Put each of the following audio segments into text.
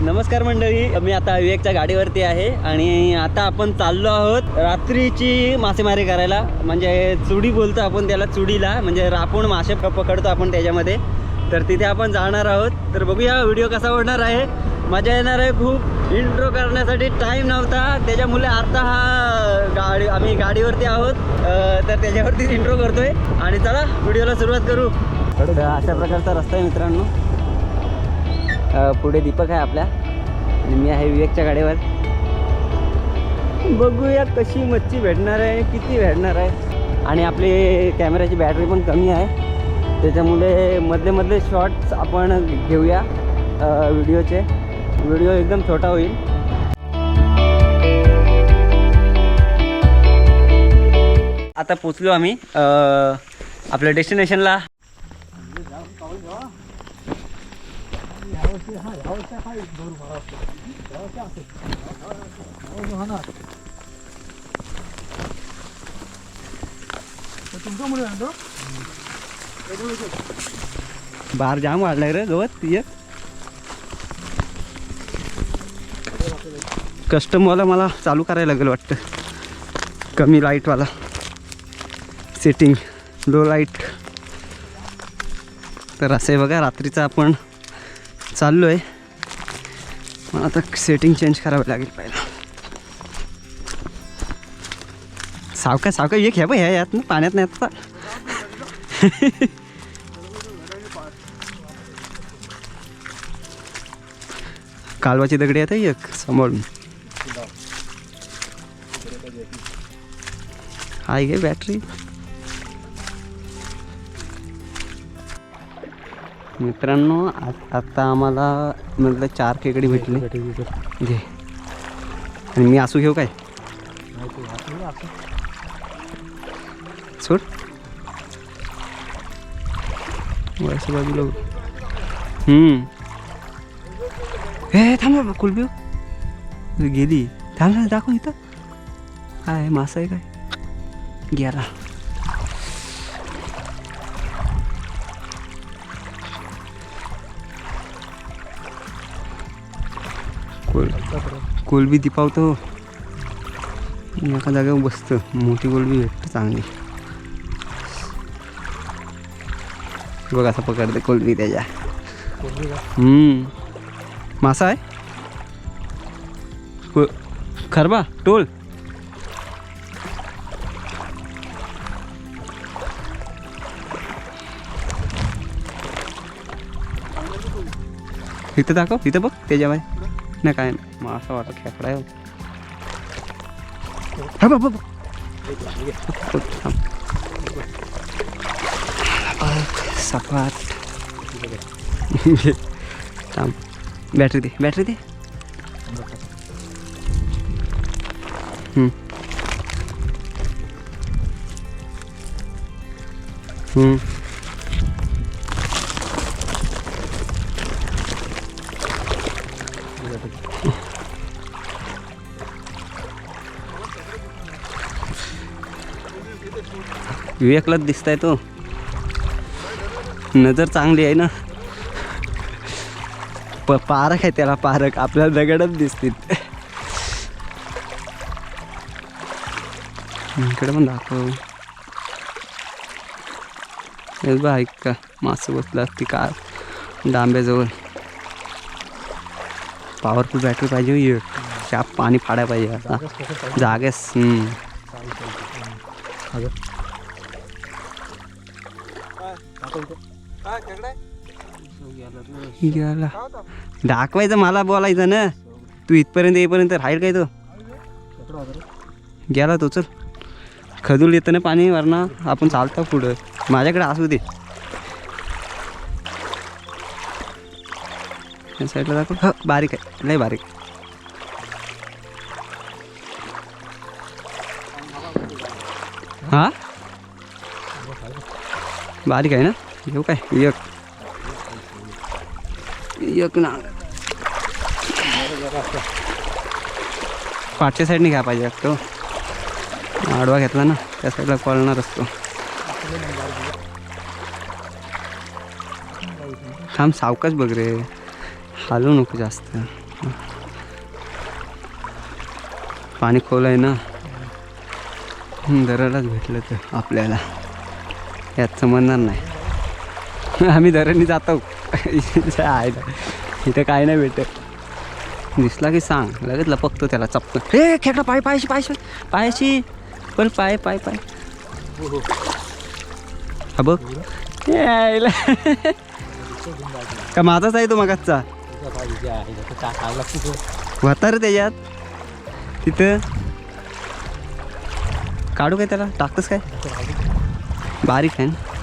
नमस्कार मंडळी मी आता विवेकच्या गाडीवरती आहे आणि आता आपण चाललो आहोत रात्रीची मासेमारी करायला. म्हणजे चुडी बोलतो आपण त्याला चुडीला. म्हणजे रापून मासे पकडतो आपण त्याच्यामध्ये. तर तिथे आपण जाणार आहोत. तर बघूया व्हिडिओ कसा होणार आहे. मजा येणार आहे खूप. इंट्रो करण्यासाठी टाईम नव्हता. त्याच्यामुळे आता हा गाडी आम्ही गाडीवरती आहोत. तर त्याच्यावरतीच इंट्रो करतोय. आणि चला व्हिडिओला सुरुवात करू. अशा प्रकारचा रस्ता आहे मित्रांनो. पुढे दीपक आहे आपल्या आणि मी आहे विवेकच्या गाडीवर. बघूया कशी मच्छी भेटणार आहे किती भेटणार आहे. आणि आपली कॅमेऱ्याची बॅटरी पण कमी आहे. त्याच्यामुळे मधले मधले शॉर्ट्स आपण घेऊया व्हिडिओचे. व्हिडिओ एकदम छोटा होईल. आता पोचलो आम्ही आपल्या डेस्टिनेशनला. बाहेर जाम वाढलाय रे गवत ये कस्टमवाला मला चालू करायला लागेल वाटतं कमी लाईटवाला सेटिंग लो लाइट तर असे बघा रात्रीचा आपण चाललो आहे मला आता सेटिंग चेंज करावं लागेल पहिला. सावका सावका एक ह्या बघ ह्या यात ना पाण्यात नाही आता. कालवाची दगडी आता एक सांभाळून हाय गे बॅटरी मित्रांनो आ- आता आम्हाला म्हटलं चार खेकडी भेटली. घे. आणि मी असू घेऊ काय? सोड. वरच्या बाजूला हे थांब बाबा कुलबी गेली. थांब दाखव इथं. काय मासा आहे काय? गेला. कोल कोलबी दिपावतो एका जागेवर बसतं. मोठी कोलबी भेटतं चांगली. बघ असं पकडते कोलबी त्याच्या. मासा आहे? को- खरबा टोल. इथं दाखव इथं बघ त्याच्यामध्ये. नाही काय नाही. मासा वाटत खेकडा आहे हा. बाबा सपाट थांब. बॅटरी दे बॅटरी दे. हम्म. विवेकलाच दिसत दिसताय तो. नजर चांगली आहे ना. प पारक आहे त्याला पारक आपल्याला दगडच दिसतील. इकडे पण दाखव. हे ऐक का मासं बसला ती कार डांब्याजवळ. पॉवरफुल बॅटरी पाहिजे चाप पाणी फाडायला पाहिजे आता. जागेस गेला. दाखवायचं मला बोलायचं ना. तू इथपर्यंत येईपर्यंत राहील काय तो? गेला तो चल. खदूल येतं ना पाणी वरना आपण चालतो पुढं. माझ्याकडे असू दे. साईडला दाखव. ह बारीक आहे. लय बारीक. हा? बारीक आहे ना? घेऊ काय एक एक ना पाठच्या साईडने घ्या पाहिजे तो आडवा घेतला ना त्या साईडला कॉलणार असतो थांब सावकाच बघ रे हालू नको जास्त पाणी खोल आहे ना हम्म, दरालाच भेटलं तर आपल्याला यात समजणार नाही आम्ही धरणी जातो. आहे ना. इथं काय नाही भेटत. दिसला की सांग. लगेच लपकतो त्याला चपतो हे खेकडा पाय पायशी पायशी पायशी पण पाय पाय पाय. हा बघ. यायला का माझाच आहे तो मगाचा? वाता रे त्याच्यात. तिथं. काढू काय त्याला? टाकतस काय? बारीक आहे ना.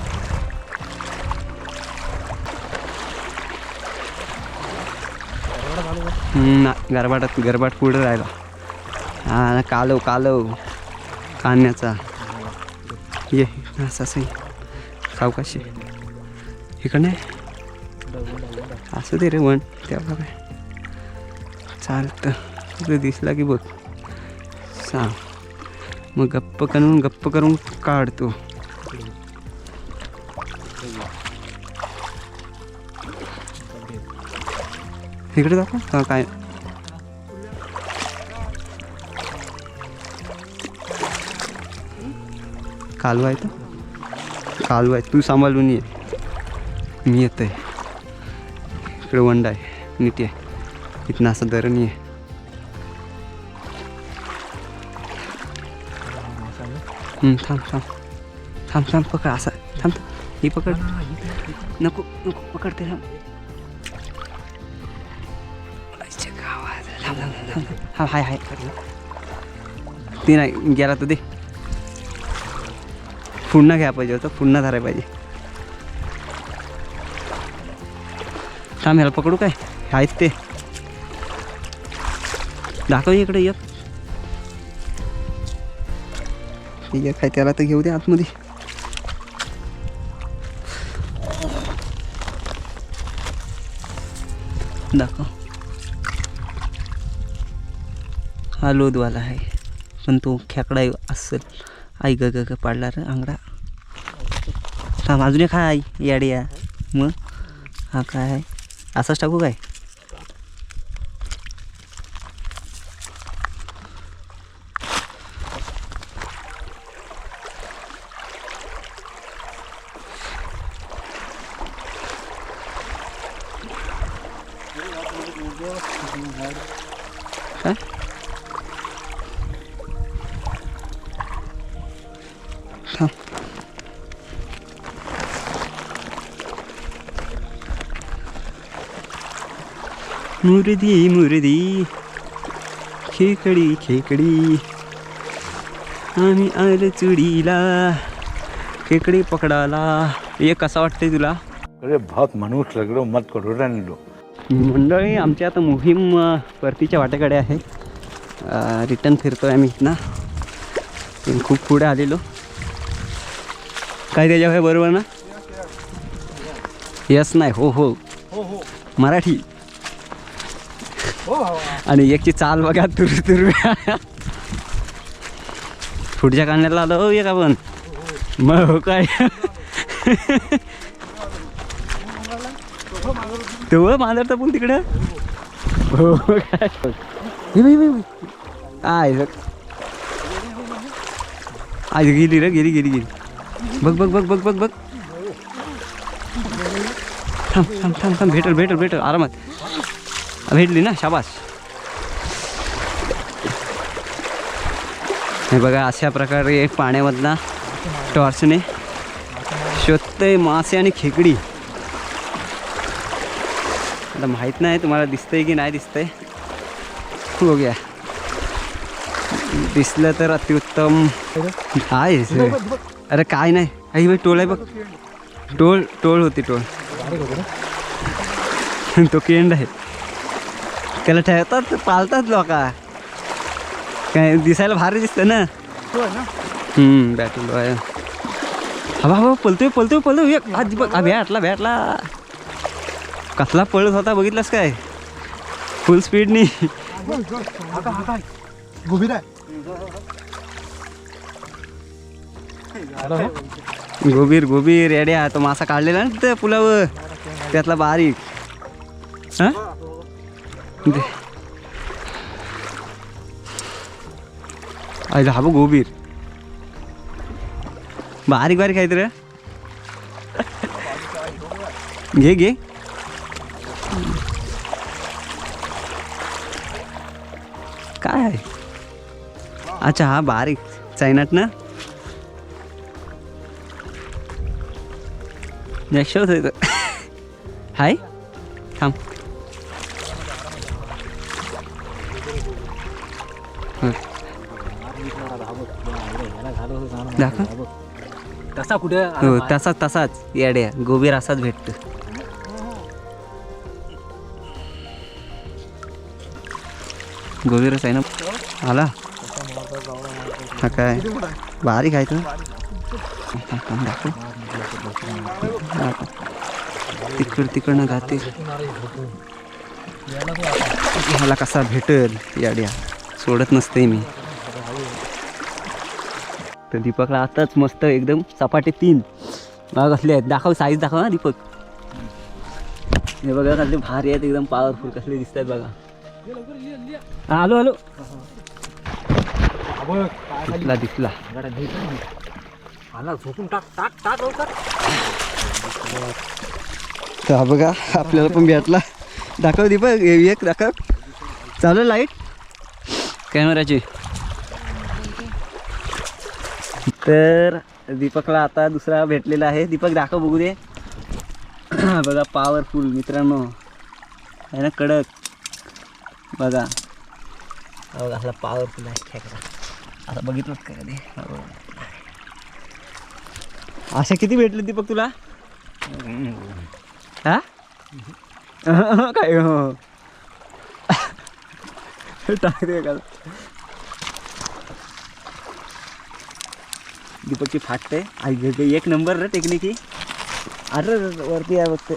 गरबाटात गरबाट पुढे राहिला. हा कालव कालव. कांद्याचा ये असं असं सावकाशी. इकडे असं दे रे वन तेव्हा काय चालतं. तुझं दिसला की बघ. सांग मग गप्प करून गप्प करून काढतो. दाखव हा, काय? कालवा आहे तो. कालवा आहे. तू सांभाळून ये. मी येत आहे इकडे वंडा आहे. नीट आहे इथनं असं दरण आहे हम्म, थांब थांब. थांब थांब पकड. असा थांब थांब. ही पकड. नको नको पकडते थांब हा हाय हाय ते नाही गेला तर दे पुन्हा घ्या पाहिजे होतं पुन्हा धरायला पाहिजे थांब ह्याला पकडू काय आहेत ते दाखव इकडे एक एक आहे त्याला तर घेऊ दे आतमध्ये दाखव हा लोदवाला आहे. पण तो खेकडा असेल. आई ग ग ग पाडला रे आंगडा. थांब अजून एक हा आई याडिया मग? हा काय आहे? असाच टाकू काय? काय मुरदी मुरदी खेकडी खेकडी आम्ही आलं चुडीला खेकडी पकडाला हे कसा वाटतंय तुला अरे बहुत मनुष्य लग रहे हो मत करो रहने दो मंडळी आमची आता मोहीम परतीच्या वाटेकडे आहे रिटर्न फिरतोय आम्ही इथनं खूप पुढे आलेलो काय त्याच्या बरोबर ना यस नाही हो हो मराठी आणि एकची चाल बघा तुर तुर. पुढच्या काढण्याला आलो हो एक आपण. मग हो काय? तेव्हा मांजरचा पूल तिकडं. हो काय? हे बाई. आय. आय गेली रे गेली गेली गेली. बघ बघ बघ बघ बघ बघ. थांब थांब थांब थांब. भेटल भेटल भेटल. आरामात. भेटली ना शाबास. हे बघा अशा प्रकारे पाण्यामधला टॉर्चने शोधते मासे आणि खेकडी. आता माहीत नाही तुम्हाला दिसतंय की नाही दिसतंय. बघूया. दिसलं तर अतिउत्तम. आहे अरे काय नाही. आई बाई टोळ आहे बघ. टोळ टोळ होती टोळ. तो केंड आहे. त्याला ठेवतात पालतात लोक. काय दिसायला भारी दिसतं ना? हम्म बॅटल आहे हवा हवा पलतोय पलतोय पलतोय एक बघ. हा भेटला भेटला. कसला पळत होता बघितलास काय? फुल स्पीडनी गोबीर गोबीर येड्या तो मासा काढलेला ना त्या पुलावर. त्यातला बारीक. हा? आयला हा बघ गोबीर बारीक बारीक आहेत रे घे घे काय आहे अच्छा हा बारीक चायनात ना नेक्स्ट हाय थांब दाखव. तसा कुठे? हो तसाच तसाच. येड्या गोबीर असाच भेटतो. गोबीरच आहे ना? आला. हा काय? बारीक आहे तो. दाखव. तिकड तिकडनं जाते ह्याला कसा भेटल? याड्या. सोडत नसते मी. तर दीपकला आताच मस्त एकदम सपाटे तीन. बघा कसले आहेत. दाखव साईज दाखव ना दीपक. हे बघा कसले भारी आहेत. एकदम पॉवरफुल कसले दिसत आहेत बघा. हॅलो आलो आलो. दिसला दिसला. आला झोपून तर हा बघा आपल्याला पण भेटला. दाखव दीपक एक दाखव. चालू लाइट कॅमेराची तर दीपकला आता दुसरा भेटलेला आहे. दीपक दाखव बघू दे. बघा पॉवरफुल मित्रांनो. आहे ना कडक. बघा. बघा असला पॉवरफुल आहे खेकडा. आता बघितलं का कधी? असे किती भेटले दीपक तुला? हा? काय हो? टाकते का? दीपकची फाटते गे- एक नंबर रे टेक्निकी अरे वरती आहे बघते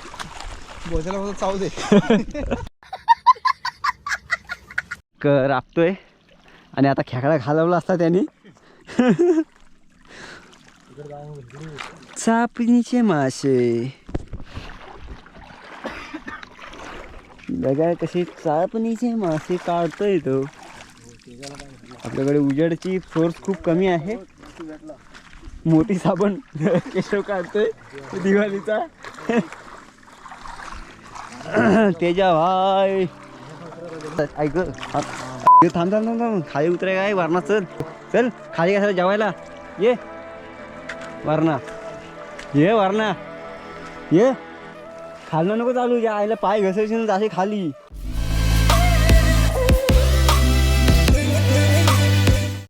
फक्त चावू दे. क राबतोय. आणि आता खेकडा घालवला असता त्यांनी. चापणीचे मासे. बघा कसे चापणीचे मासे काढतोय तो. आपल्याकडे उजेडची सोर्स खूप कमी आहे. मोठी साबण केशव काढतोय दिवाळीचा. तेजा भाय ऐक हा- थांब थांब थांब थांब. खाली उतराय काय? वारणा चल. चल खाली कशाला? जेवायला. ये. वारणा. ये वारणा. ये. खालणं नको चालू या आईला पाय घसरशील असे खाली.